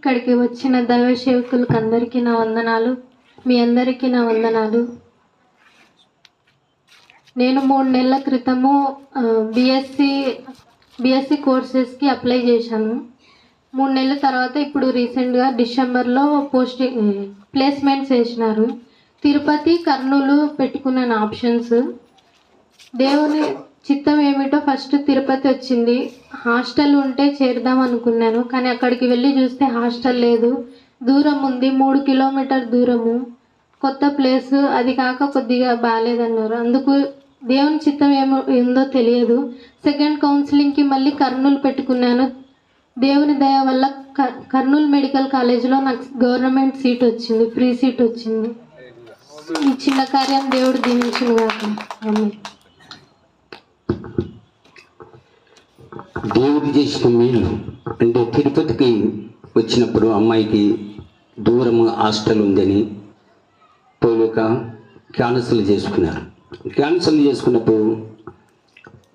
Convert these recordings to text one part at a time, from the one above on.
ఇక్కడికి వచ్చిన దైవ సేవకులకు అందరికీ నా వందనాలు మీ అందరికీ నా వందనాలు. నేను మూడు నెలల క్రితము బిఎస్సి బిఎస్సి కోర్సెస్కి అప్లై చేశాను. మూడు నెలల తర్వాత ఇప్పుడు రీసెంట్గా డిసెంబర్లో పోస్టింగ్ ప్లేస్మెంట్స్ వేసినారు. తిరుపతి కర్నూలు పెట్టుకున్నాను ఆప్షన్స్. దేవుని చిత్తం ఏమిటో ఫస్ట్ తిరుపతి వచ్చింది. హాస్టల్ ఉంటే చేరుదాం అనుకున్నాను కానీ అక్కడికి వెళ్ళి చూస్తే హాస్టల్ లేదు. దూరం ఉంది మూడు కిలోమీటర్ దూరము. కొత్త ప్లేస్ అది కాక కొద్దిగా బాగాలేదన్నారు అందుకు దేవుని చిత్తం ఏమో ఏందో తెలియదు. సెకండ్ కౌన్సిలింగ్కి మళ్ళీ కర్నూలు పెట్టుకున్నాను. దేవుని దయ వల్ల క- కర్నూలు మెడికల్ కాలేజీలో నాకు గవర్నమెంట్ సీట్ వచ్చింది ఫ్రీ సీట్ వచ్చింది. ఈ చిన్న కార్యం దేవుడు దీవించిన కాక దేవుడు చేసిన మేలు అంటే తిరుపతికి వచ్చినప్పుడు అమ్మాయికి దూరం హాస్టల్ ఉందని పోలేక క్యాన్సల్ చేసుకున్నారు. క్యాన్సల్ చేసుకున్నప్పుడు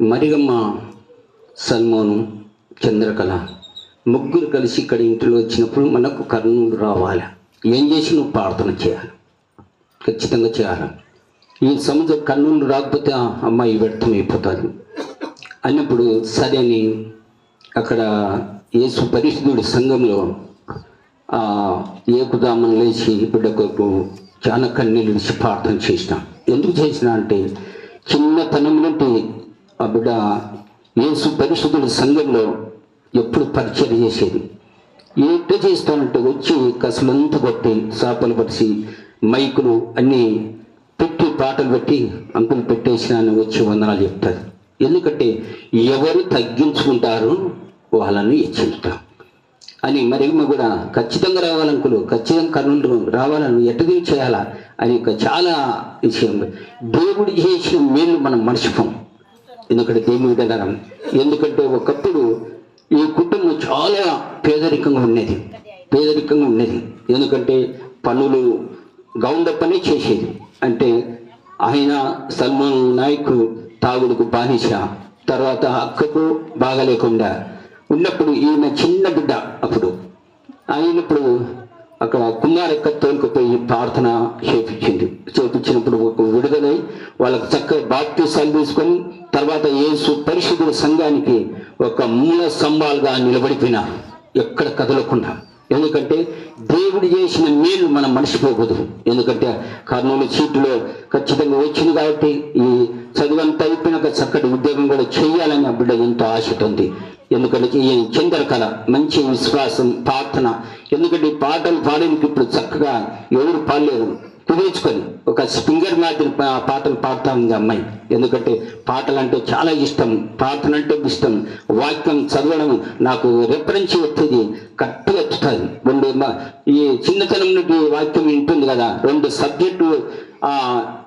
మరిగమ్మ సల్మోను చంద్రకళ ముగ్గురు కలిసి ఇక్కడ ఇంటిలో వచ్చినప్పుడు మనకు కర్నూలు రావాలి. ఏం చేసి నువ్వు ప్రార్థన చేయాలి? ఖచ్చితంగా చేయాలి. ఈ సముద్రం కర్నూలు రాకపోతే ఆ అమ్మాయి వ్యర్థమైపోతుంది. అన్నప్పుడు సరే అని అక్కడ యేసు పరిశుద్ధుడి సంఘంలో ఆ ఏకుదామని లేచి బిడ్డకు చాలా కన్నీళ్ళు విడిచి ప్రార్థన చేసిన. ఎందుకు చేసిన అంటే చిన్నతనం నుండి ఆ బిడ్డ యేసు పరిశుద్ధుడి సంఘంలో ఎప్పుడు పరిచయం చేసేది. ఏంటో చేస్తానంటే వచ్చి కసలంతా కొట్టి చేపలు పరిచి మైకులు అన్నీ పెట్టి పాటలు పెట్టి అంకులు పెట్టేసిన అని వచ్చి వందనాలు చెప్తారు. ఎందుకంటే ఎవరు తగ్గించుకుంటారు వాళ్ళని హెచ్చించుతాం అని మరి కూడా ఖచ్చితంగా రావాలనుకులు ఖచ్చితంగా కర్నూలు రావాలని ఎట్టది చేయాలా అని ఒక చాలా విషయం. దేవుడు చేసిన మేలు మనం మర్చిపోం. ఎందుకంటే దేవుడి దగ్గర ఎందుకంటే ఒకప్పుడు ఈ కుటుంబం చాలా పేదరికంగా ఉండేది. పేదరికంగా ఉన్నది ఎందుకంటే పనులు గౌండ పని చేసేది. అంటే ఆయన సల్మాన్ నాయకుడు తాగుడుకు బానిస. తర్వాత అక్కకు బాగలేకుండా ఉన్నప్పుడు ఈయన చిన్న బిడ్డ అప్పుడు. అయినప్పుడు అక్కడ కుమారక్క తోలుకుపోయి ప్రార్థన చేపించింది. చేపించినప్పుడు ఒక విడుదలై వాళ్ళకి చక్కగా బాప్తీసాలు తీసుకొని తర్వాత యేసు పరిశుద్ధుల సంఘానికి ఒక మూల స్తంభాలుగా నిలబడిపోయిన. ఎక్కడ కదలకుండా. ఎందుకంటే దేవుడు చేసిన మేలు మనం మర్చిపోకూడదు ఎందుకంటే కర్నూలు సీటులో ఖచ్చితంగా వచ్చింది కాబట్టి ఈ చదువంతా అయిపోయినాక చక్కటి ఉద్యోగం కూడా చేయాలని ఆ బిడ్డ ఎంతో ఆశతో ఉంది ఎందుకంటే ఈ చంద్రకళ మంచి విశ్వాసం ప్రార్థన ఎందుకంటే ఈ పాటలు పాడడానికి ఇప్పుడు చక్కగా ఎవరు పాడలేరు కుదిర్చుకొని ఒక స్పింగర్ మాదిరి ఆ పాటలు పాడుతూ ఉంది అమ్మాయి. ఎందుకంటే పాటలు అంటే చాలా ఇష్టం ప్రార్థన అంటే ఇష్టం వాక్యం చదవడం నాకు రెఫరెన్స్ వచ్చేది కరెక్ట్గా వచ్చుతుంది రెండు ఈ చిన్నతనం నుండి వాక్యం వింటుంది కదా రెండు సబ్జెక్టు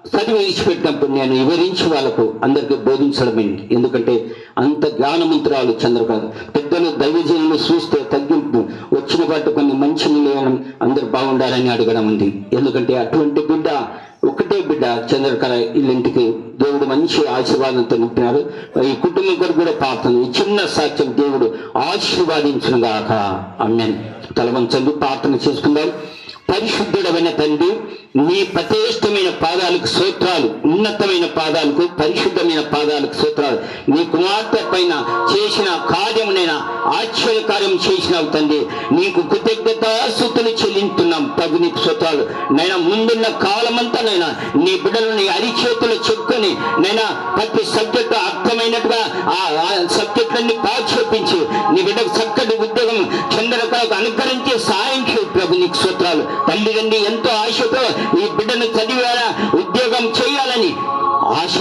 చదివి ఇచ్చిపెట్టినప్పుడు నేను వివరించి వాళ్ళకు అందరికీ బోధించడమైంది ఎందుకంటే అంత జ్ఞానమంత్రాలు చంద్రకాంత్. పెద్దలు దైవజనులు చూస్తే తగ్గింపు వచ్చిన పాటు కొన్ని మంచి నిలయనం అందరు బాగుండాలని అడగడం ఉంది. ఎందుకంటే అటువంటి బిడ్డ ఒకటే బిడ్డ చంద్రకళ ఇల్లింటికి దేవుడు మంచి ఆశీర్వాదంతో నింపినారు. ఈ కుటుంబం కొరకు కూడా ప్రార్థన ఈ చిన్న సాక్ష్యం దేవుడు ఆశీర్వాదించిన గాక. అమ్మేన్ తలవంచండి ప్రార్థన చేసుకుందాం. పరిశుద్ధుడమైన తండ్రి నీ ప్రతిష్టమైన పాదాలకు సూత్రాలు ఉన్నతమైన పాదాలకు పరిశుద్ధమైన పాదాలకు సూత్రాలు నీ కుమార్తె పైన చేసిన కార్యమునైనా ఆశ్చర్యకార్యం చేసినావు తండ్రి. నీకు కృతజ్ఞత స్థుతులు చెల్లింటున్నాం తగు నీకు సూత్రాలు నైనా ముందున్న కాలమంతా నైనా నీ బిడ్డలు నీ అరిచేతులు చెప్పుకొని నైనా ప్రతి సబ్జెక్టు అర్థమైనట్టుగా ఆ సబ్జెక్టులన్నీ పాక్షేపించి నీ బిడ్డకు చక్కటి ఉద్యోగం చంద్రకళకు అనుకరించి సాయం ప్రభు నీకు సూత్రాలు తల్లిదండ్రి ఎంతో ఆశతో ఈ బిడ్డను చదివేలా ఉద్యోగం చేయాలని ఆశ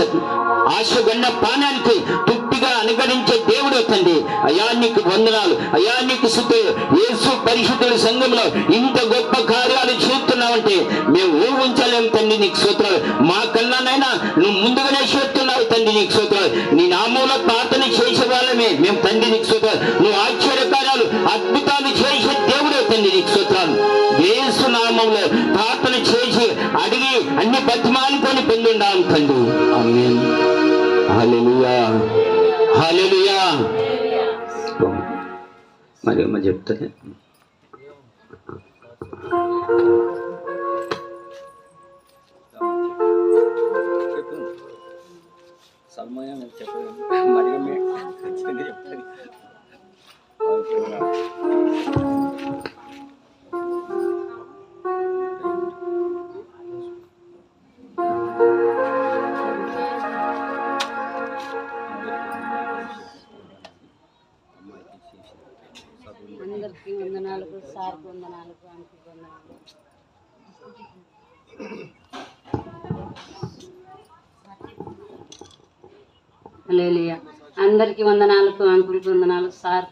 ఆశగన్న పానానికి తృప్తిగా అనుకరించే దేవుడు తండ్రి. అయా నీకు వందనాలు. అయా నీకు శుద్ధి యేసు పరిశుద్ధుల సంఘంలో ఇంత గొప్ప కార్యాలు చేస్తున్నావంటే మేము ఊహించలేము తండ్రి నీకు సూత్రాలు మా కన్నానైనా నువ్వు ముందుగానే చేస్తున్నావు తండ్రి నీకు సూత్రాలు నీ నామంలో ప్రార్థన చేసే వాళ్ళమే మేము తండ్రి నీకు నామంలో ప్రార్థన చేసి అడిగి అన్ని బతిమాలుకొని పొందుండాలి తండ్రి ఆమేన్ హల్లెలూయా హల్లెలూయా మరి అమ్మ చెప్తానే చెప్పు సల్మాన్ చెప్పదు మరియమ్మే లేలియ అందరికీ వందనాలకు అంకులకి వందనాలు. సార్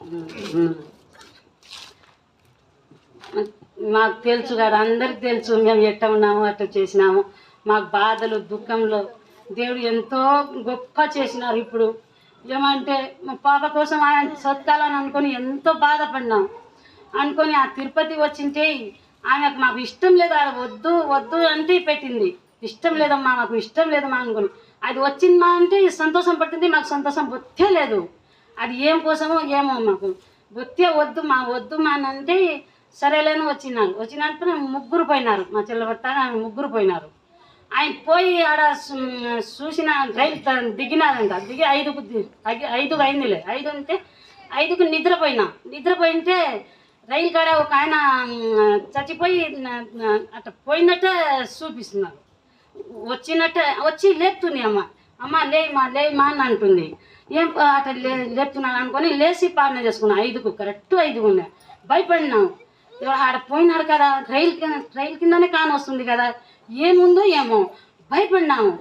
మాకు తెలుసు కాదు అందరికి తెలుసు మేము ఎట్ట ఉన్నాము అట్ట చేసినాము. మాకు బాధలు దుఃఖంలో దేవుడు ఎంతో గొప్ప చేసినారు ఇప్పుడు. ఏమంటే మా పాప కోసం ఆయన సొత్తాలని అనుకొని ఎంతో బాధపడినాం. అనుకొని ఆ తిరుపతి వచ్చింటే ఆమెకు మాకు ఇష్టం లేదు ఆడ వద్దు వద్దు అంటే పెట్టింది. ఇష్టం లేదమ్మా మాకు ఇష్టం లేదమ్మా అనుకుని. అది వచ్చిందమ్మా అంటే సంతోషం పడుతుంది మాకు సంతోషం బొత్తే లేదు. అది ఏం కోసమో ఏమో మాకు. బొత్తే వద్దు మా వద్దు మా అని అంటే సరేలేని వచ్చినాను వచ్చినప్పుడు ముగ్గురు పోయినారు మా చెల్లబట్ట ముగ్గురు పోయినారు. ఆయన పోయి ఆడ చూసిన రైలు దిగినారంట. దిగి ఐదుకు ది- ఐదు- ఐదుకు అయిందిలే. ఐదు అంటే ఐదుకు నిద్రపోయినా. నిద్రపోయింటే రైలు కాడ ఒక ఆయన చచ్చిపోయి అట్ట పోయినట్టే చూపిస్తున్నారు. వచ్చినట్టే వచ్చి లేపుతుంది అమ్మ. అమ్మ లేయమా లేయమా అని అంటుంది. ఏం అట్లా లే లేపుతున్నాను అనుకొని లేచి పాలన చేసుకున్నా. ఐదుకు కరెక్ట్ ఐదుకు ఉన్నాయి భయపడినాం. ఆడ పోయినాడు కదా రైలు కింద రైలు కిందనే కాని వస్తుంది కదా. ఏముందో ఏమో. భయపడినాము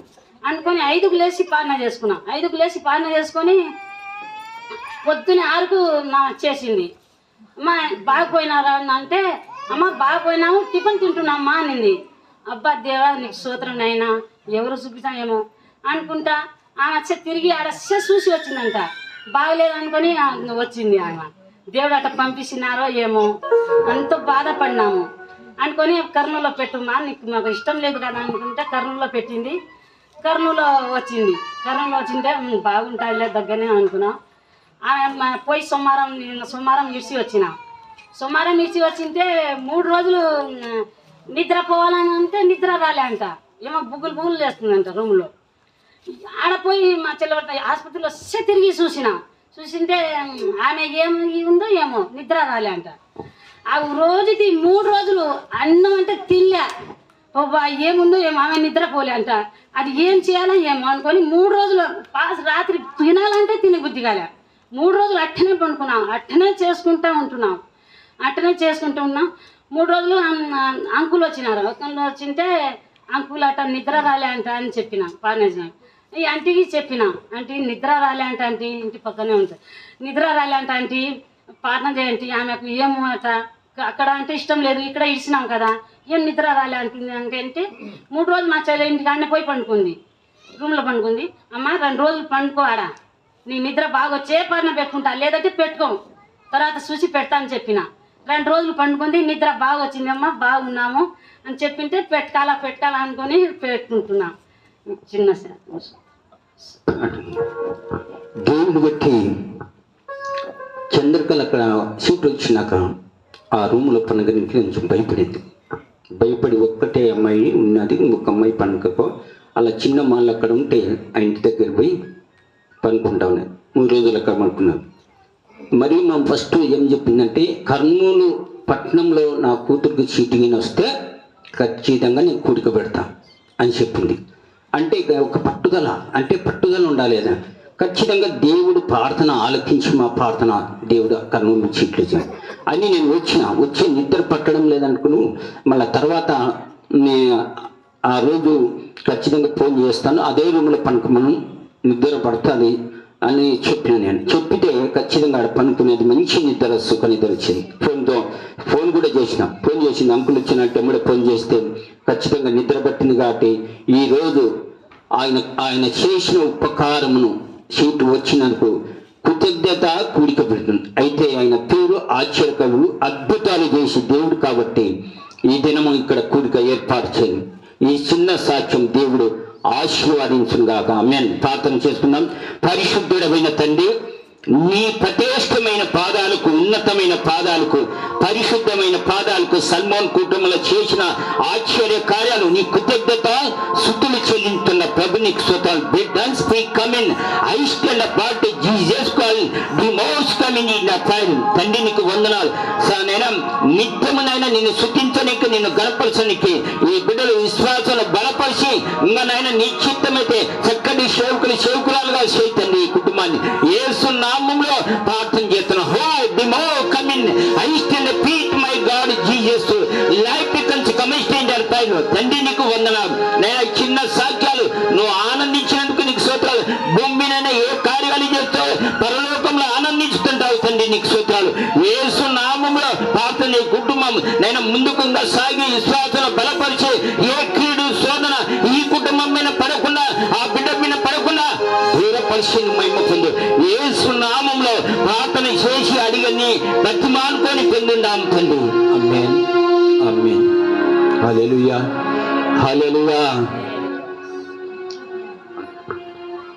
అనుకొని ఐదుకు లేచి పాలన చేసుకున్నాం. ఐదుకు లేచి పాలన చేసుకొని పొద్దున ఆరుకు నా చేసింది. అమ్మా బాగా పోయినారా అంటే అమ్మ బాగా పోయినాము టిఫిన్ తింటున్నామ్మా అనింది. అబ్బా దేవా నీకు సూత్రం నైనా ఎవరు చూపిస్తామేమో అనుకుంటా ఆమె వచ్చి తిరిగి ఆడ చూసి వచ్చిందంట. బాగలేదు అనుకొని ఆ వచ్చింది ఆమె. దేవుడు అట్ట పంపిస్తున్నారో ఏమో అంత బాధపడినాము. అనుకొని కర్నూలులో పెట్టుమా నీకు మాకు ఇష్టం లేదు కదా అనుకుంటే కర్నూలులో పెట్టింది. కర్నూలులో వచ్చింది. కర్నూలులో వచ్చింటే "ఉమ్, బాగుంటాయిలే దగ్గరనే అనుకున్నాం. పోయి సోమవారం సోమవారం ఇడిచి వచ్చిన. సోమవారం ఇడిచి వచ్చింటే మూడు రోజులు నిద్ర పోవాలని అంటే నిద్ర రాలే అంట ఏమో బుగ్గులు బుగ్గులు చేస్తుందంట రూమ్లో. ఆడపోయి మా చెల్లబట్ట ఆసుపత్రిలో వస్తే తిరిగి చూసిన. చూసింటే ఆమె ఏం ఉందో ఏమో నిద్ర రాలే అంట ఆ రోజుది మూడు రోజులు అన్నం అంటే తినలే. బాబా ఏముందో ఏమో ఆమె నిద్రపోలే అంట అది ఏం చేయాలో ఏమో అనుకొని మూడు రోజులు పాస్ రాత్రి తినాలంటే తిని బుద్ధి కాలే. మూడు రోజులు అట్టనే పండుకున్నాం అట్టనే చేసుకుంటూ ఉంటున్నాం. అట్టనే చేసుకుంటూ ఉన్నాం. మూడు రోజులు అంకులు వచ్చినారు. అంకులు వచ్చింటే అంకులు అట్ట నిద్ర రాలే అంట అని చెప్పిన పానేసిన ఈ ఆంటీకి చెప్పిన ఆంటీ నిద్ర రాలే అంట ఆంటీ ఇంటి పక్కనే ఉంటుంది నిద్ర రాలే అంట ఆంటీ పాలన చేయండి ఆమెకు ఏమో అట. అక్కడ అంటే ఇష్టం లేదు ఇక్కడ ఇచ్చినాం కదా. ఏం నిద్ర రాలే అంటుంది అంటే అంటే మూడు రోజులు మా చెల్లె ఇంటికాడనే పోయి పండుకుంది. రూమ్లో పండుకుంది. అమ్మ రెండు రోజులు పండుకో ఆడ నీ నిద్ర బాగా వచ్చే పైన పెట్టుకుంటా లేదంటే పెట్టుకో. తర్వాత చూసి పెడతా అని చెప్పిన. రెండు రోజులు పండుకుంది నిద్ర బాగా వచ్చిందమ్మా బాగున్నాము అని చెప్పింటే పెట్టాలా పెట్టాలా అనుకొని పెట్టుకుంటున్నాం. చిన్న దేవుడు దేవుని బట్టి చంద్రకళ అక్కడ సీట్ వచ్చినాక ఆ రూమ్లో పండుగనికి కొంచెం భయపడింది. భయపడి ఒక్కటే అమ్మాయి ఉన్నది ఇంకొక అమ్మాయి పండుగకో అలా చిన్న మాళ్ళు అక్కడ ఉంటే ఆ ఇంటి దగ్గర పోయి అనుకుంటా ఉన్నాయి మూడు రోజుల క్రమం అనుకున్నాను మరి మా ఫస్ట్ ఏం చెప్పిందంటే కర్నూలు పట్టణంలో నా కూతురికి చీటింగ్ వస్తే ఖచ్చితంగా నేను కూడిక పెడతా అని చెప్పింది. అంటే ఇక ఒక పట్టుదల అంటే పట్టుదల ఉండాలి ఖచ్చితంగా దేవుడు ప్రార్థన ఆలకించి మా ప్రార్థన దేవుడు కర్నూలు చీట్లు చేయి అని నేను వచ్చిన వచ్చి నిద్ర పట్టడం లేదనుకుని మళ్ళీ తర్వాత నేను ఆ రోజు ఖచ్చితంగా ఫోన్ చేస్తాను. అదే రూమ్లో పనుకోమను నిద్ర పడుతుంది అని చెప్పిన నేను. చెప్పితే ఖచ్చితంగా ఆడ పనుకునేది మంచి నిద్ర సుఖ నిద్ర వచ్చింది. ఫోన్తో ఫోన్ కూడా చేసిన. ఫోన్ చేసింది అంకులు వచ్చినట్టు ఎమ్మడే ఫోన్ చేస్తే ఖచ్చితంగా నిద్ర పట్టింది కాబట్టి ఈ రోజు ఆయన ఆయన చేసిన ఉపకారమును సీటు వచ్చినందుకు కృతజ్ఞత కూడిక పెడుతుంది. అయితే ఆయన పేరు ఆశ్చర్యకరుడు అద్భుతాలు చేసి దేవుడు కాబట్టి ఈ దినము ఇక్కడ కూడిక ఏర్పాటు చేయండి. ఈ చిన్న సాక్ష్యం దేవుడు ఆశీర్వాదించును మేము ప్రార్థన చేసుకుందాం. పరిశుద్ధుడమైన తండ్రి నీ ప్రతిష్టమైన పాదాలకు ఉన్నతమైన పాదాలకు పరిశుద్ధమైన పాదాలకు సల్మాన్ కుటుంబంలో చేసిన ఆశ్చర్య కార్యాలు నీ కృతజ్ఞత శుద్ధులు చెల్లించున్న ప్రభు నీకు స్తోత్రాలు. బిడ్డన్స్ speak coming I stand stand call the most coming in fire తండ్రి నీకు వందనాలు. నేను నిత్యమునైనా నిన్ను శుద్ధించడానికి నిన్ను గణపరచడానికి ఈ బిడ్డలు విశ్వాస ఇంకా నాయన నీ చిత్తమైతే చక్కటి సేవకులు సేవకురాలుగా చేయతండి ఈ కుటుంబాన్ని. ఏసు నామంలో ప్రార్థన చేస్తున్నాం. హో డిమో coming I still Pete my God Jesus life becomes commission పైన తండ్రి నీకు వందనాలు. నేను చిన్న సాక్ష్యాలు నువ్వు ఆనందించినందుకు నీకు సూత్రాలు భూమినైనా ఏ కార్యాలు చేస్తావు పరలోకంలో ఆనందించుతుంటావు తండ్రి నీకు సూత్రాలు ఏసు నామంలో ప్రార్థన నీ కుటుంబం నేను ముందుకుందా సాగి విశ్వాసం బలపరిచి ఏ మహిమ పొందు ఏసు నామంలో ప్రార్థన చేసి అడిగని బతిమానుకొని పొందుండాం తండ్రి. అమ్మేన్ అమ్మేన్ హల్లెలూయా హల్లెలూయా